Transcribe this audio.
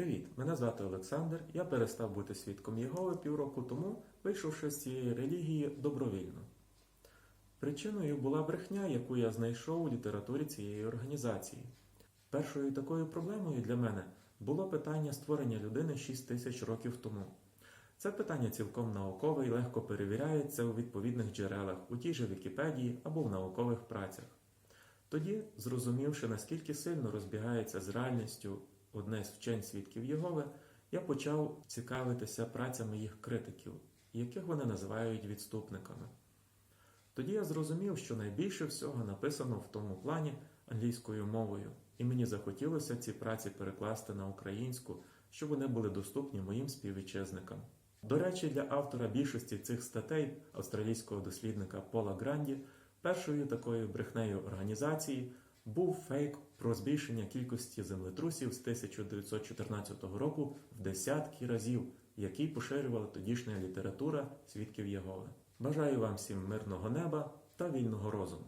Привіт! Мене звати Олександр. Я перестав бути свідком Єгови півроку тому, вийшовши з цієї релігії добровільно. Причиною була брехня, яку я знайшов у літературі цієї організації. Першою такою проблемою для мене було питання створення людини 6 тисяч років тому. Це питання цілком наукове і легко перевіряється у відповідних джерелах, у тій же Вікіпедії або в наукових працях. Тоді, зрозумівши, наскільки сильно розбігається з реальністю одне з вчень свідків Єгови, я почав цікавитися працями їх критиків, яких вони називають відступниками. Тоді я зрозумів, що найбільше всього написано в тому плані англійською мовою, і мені захотілося ці праці перекласти на українську, щоб вони були доступні моїм співвітчизникам. До речі, для автора більшості цих статей австралійського дослідника Пола Гранді першою такою брехнею організації був фейк про збільшення кількості землетрусів з 1914 року в десятки разів, який поширювала тодішня література свідків Єгови. Бажаю вам всім мирного неба та вільного розуму.